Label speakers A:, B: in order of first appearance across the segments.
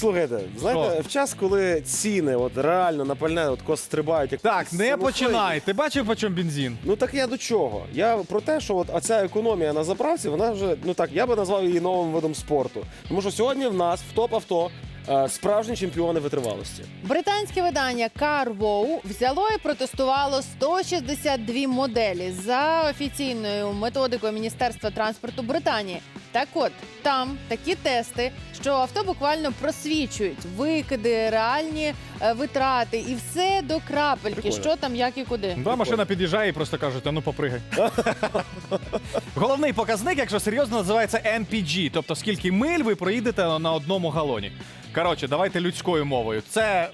A: Слухайте, знаєте, в час, коли ціни от реально на пальне от кос стрибають, як
B: Так, не
A: самостоятельно.
B: починай. Ти бачив, по чому бензин?
A: Ну так я до чого? Я про те, що от оця економія на заправці, вона вже ну так, я би назвав її новим видом спорту. Тому що сьогодні в нас в топ авто е, справжні чемпіони витривалості.
C: Британське видання CarWow взяло і протестувало 162 моделі за офіційною методикою Міністерства транспорту Британії. Так от там такі тести, що авто буквально просвічують викиди, реальні е, витрати і все до крапельки,
A: Прикольно.
C: що там, як і куди.
B: Да, машина під'їжджає і просто кажуть, а ну попригай. Головний показник, якщо серйозно, називається MPG, тобто скільки миль ви проїдете на одному галоні. Коротше, давайте людською мовою. Це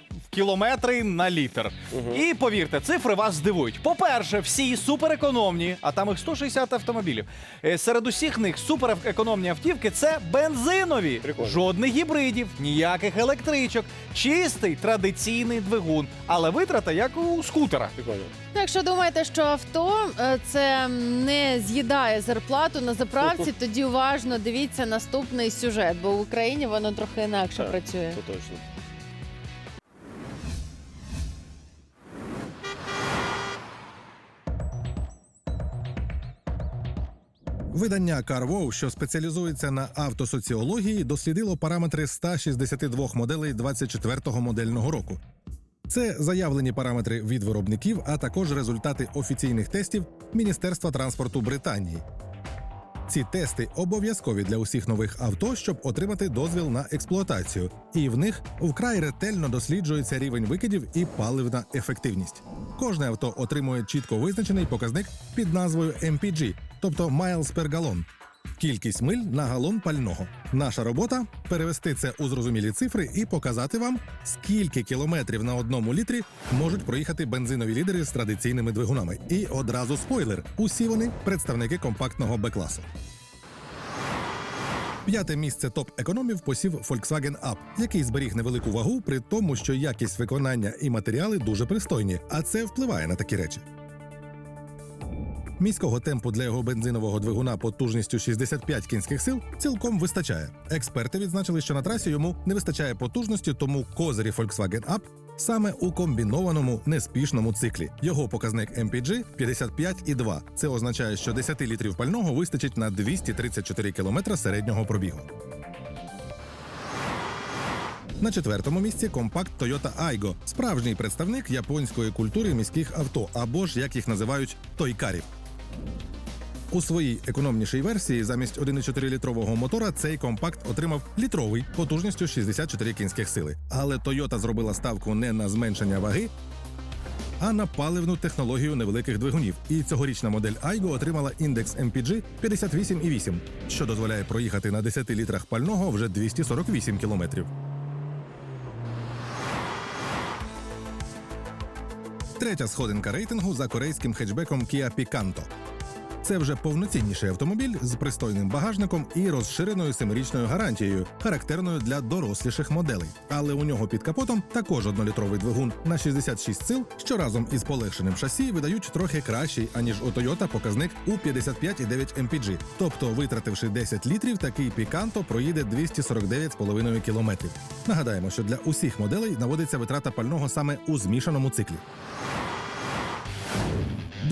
B: кілометри на літр. І повірте, цифри вас здивують. По-перше, всі суперекономні, а там їх 160 автомобілів. Е, Серед усіх них суперекономні автівки це бензинові.
A: Прикольно.
B: Жодних гібридів, ніяких електричок, чистий традиційний двигун, але витрата як у скутера.
A: Прикольно.
C: Ну, Якщо думаєте, що авто е, це не з'їдає зарплату на заправці, тоді уважно дивіться наступний сюжет, бо в Україні воно трохи інакше
A: Так.
C: працює.
A: Це точно.
D: Видання CarWow, що спеціалізується на автосоціології, дослідило параметри 162 моделей 24-го модельного року. Це заявлені параметри від виробників, а також результати офіційних тестів Міністерства транспорту Британії. Ці тести обов'язкові для усіх нових авто, щоб отримати дозвіл на експлуатацію, і в них вкрай ретельно досліджується рівень викидів і паливна ефективність. Кожне авто отримує чітко визначений показник під назвою MPG, тобто miles per gallon – Кількість миль на галон пального. Наша робота перевести це у зрозумілі цифри і показати вам, скільки кілометрів на одному літрі можуть проїхати бензинові лідери з традиційними двигунами. І одразу спойлер: усі вони представники компактного Б-класу. П'яте місце топ-економів посів Volkswagen Up, який зберіг невелику вагу, при тому, що якість виконання і матеріали дуже пристойні, а це впливає на такі речі. Міського темпу для його бензинового двигуна потужністю 65 кінських сил цілком вистачає. Експерти відзначили, що на трасі йому не вистачає потужності, тому козирі Volkswagen Up саме у комбінованому неспішному циклі. Його показник MPG 55,2. Це означає, що 10 літрів пального вистачить на 234 км середнього пробігу. На четвертому місці компакт Toyota Aygo – справжній представник японської культури міських авто, або ж як їх називають тойкарів. У своїй економнішій версії замість 1,4-літрового мотора цей компакт отримав літровий потужністю 64 кінських сили. Але Toyota зробила ставку не на зменшення ваги, а на паливну технологію невеликих двигунів. І цьогорічна модель Aygo отримала індекс MPG 58,8, що дозволяє проїхати на 10 літрах пального вже 248 кілометрів. Третя сходинка рейтингу за корейським хетчбеком Kia Picanto. Це вже повноцінніший автомобіль з пристойним багажником і розширеною семирічною гарантією, характерною для доросліших моделей. Але у нього під капотом також однолітровий двигун на 66 сил, що разом із полегшеним шасі видають трохи кращий, аніж у Toyota показник у 55,9 MPG. Тобто, витративши 10 літрів, такий Picanto проїде 249,5 кілометрів. Нагадаємо, що для усіх моделей наводиться витрата пального саме у змішаному циклі.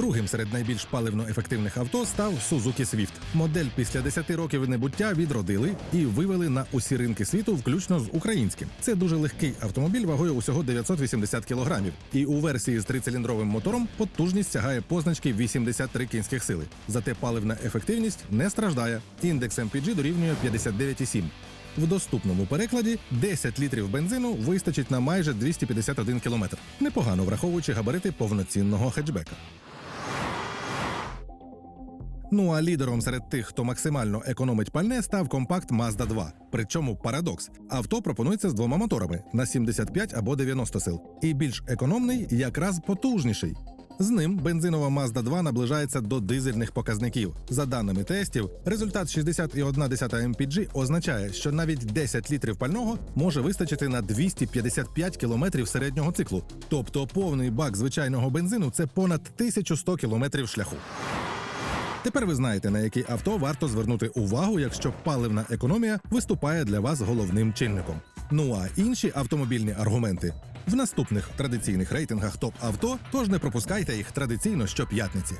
D: Другим серед найбільш паливно-ефективних авто став Suzuki Swift. Модель після 10 років небуття відродили і вивели на усі ринки світу, включно з українським. Це дуже легкий автомобіль вагою усього 980 кілограмів. І у версії з трициліндровим мотором потужність сягає позначки 83 кінських сили. Зате паливна ефективність не страждає. Індекс MPG дорівнює 59,7. В доступному перекладі 10 літрів бензину вистачить на майже 251 кілометр. Непогано враховуючи габарити повноцінного хетчбека. Ну а лідером серед тих, хто максимально економить пальне, став компакт Mazda 2. Причому парадокс: авто пропонується з двома моторами на 75 або 90 сил, і більш економний, якраз потужніший. З ним бензинова Mazda 2 наближається до дизельних показників. За даними тестів, результат 60,1 MPG означає, що навіть 10 літрів пального може вистачити на 255 кілометрів середнього циклу. Тобто повний бак звичайного бензину це понад 1100 кілометрів шляху. Тепер ви знаєте, на які авто варто звернути увагу, якщо паливна економія виступає для вас головним чинником. Ну а інші автомобільні аргументи в наступних традиційних рейтингах топ авто, тож не пропускайте їх традиційно щоп'ятниці.